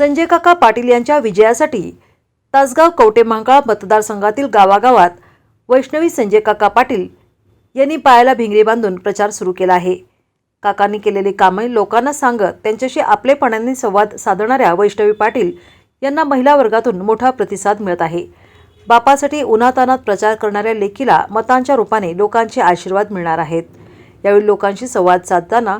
संजय काका पाटील यांच्या विजयासाठी तासगाव कवटे मतदारसंघातील गावागावात वैष्णवी संजय काका पाटील यांनी पायाला भिंगरी बांधून प्रचार सुरू केला आहे. काकांनी केलेली कामे लोकांना सांगत त्यांच्याशी आपलेपणाने संवाद साधणाऱ्या वैष्णवी पाटील यांना महिला वर्गातून मोठा प्रतिसाद मिळत आहे. बापासाठी उन्हातानात प्रचार करणाऱ्या लेकीला मतांच्या रूपाने लोकांचे आशीर्वाद मिळणार आहेत. यावेळी लोकांशी संवाद साधताना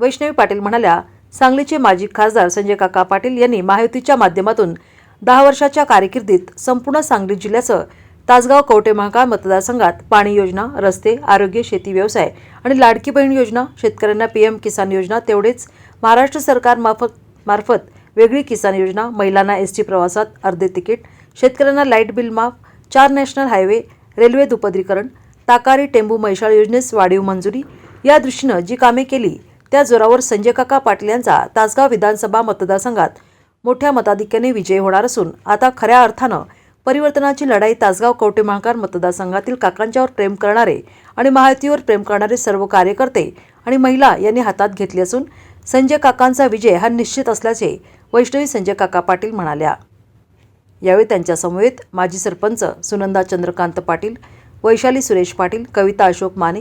वैष्णवी पाटील म्हणाल्या सांगलीचे माजी खासदार संजय काका पाटील यांनी महायुतीच्या माध्यमातून दहा वर्षाच्या कारकिर्दीत संपूर्ण सांगली जिल्ह्याचं तासगाव कवटे महाकाळ मतदारसंघात पाणी योजना रस्ते आरोग्य शेती व्यवसाय आणि लाडकी बहीण योजना शेतकऱ्यांना पीएम किसान योजना तेवढेच महाराष्ट्र सरकार मार्फत मार्फत वेगळी किसान योजना महिलांना एस टी प्रवासात अर्धे तिकीट शेतकऱ्यांना लाइट बिल माफ चार नॅशनल हायवे रेल्वे दुपदरीकरण ताकारी टेंबू मैशाळ योजनेस वाढीव मंजुरी या दृष्टीनं जी कामे केली त्या जोरावर संजय काका पाटील यांचा तासगाव विधानसभा मतदारसंघात मोठ्या मताधिक्याने विजय होणार असून आता खऱ्या अर्थानं परिवर्तनाची लढाई तासगाव कवटे महाकार मतदारसंघातील काकांच्यावर प्रेम करणारे आणि महायुतीवर प्रेम करणारे सर्व कार्यकर्ते आणि महिला यांनी हातात घेतली असून संजय काकांचा विजय हा निश्चित असल्याचे वैष्णवी संजय काका पाटील म्हणाल्या. यावेळी त्यांच्यासमवेत माजी सरपंच सुनंदा चंद्रकांत पाटील वैशाली सुरेश पाटील कविता अशोक माने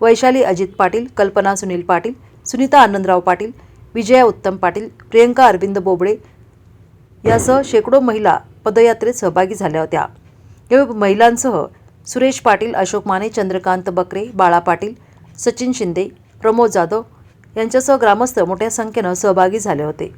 वैशाली अजित पाटील कल्पना सुनील पाटील सुनीता आनंदराव पाटील विजया उत्तम पाटील प्रियंका अरविंद बोबडे यासह शेकडो महिला पदयात्रेत सहभागी झाल्या होत्या. यावेळी महिलांसह सुरेश पाटील अशोक माने चंद्रकांत बकरे बाळा पाटील सचिन शिंदे प्रमोद जाधव यांच्यासह ग्रामस्थ मोठ्या संख्येनं सहभागी झाले होते.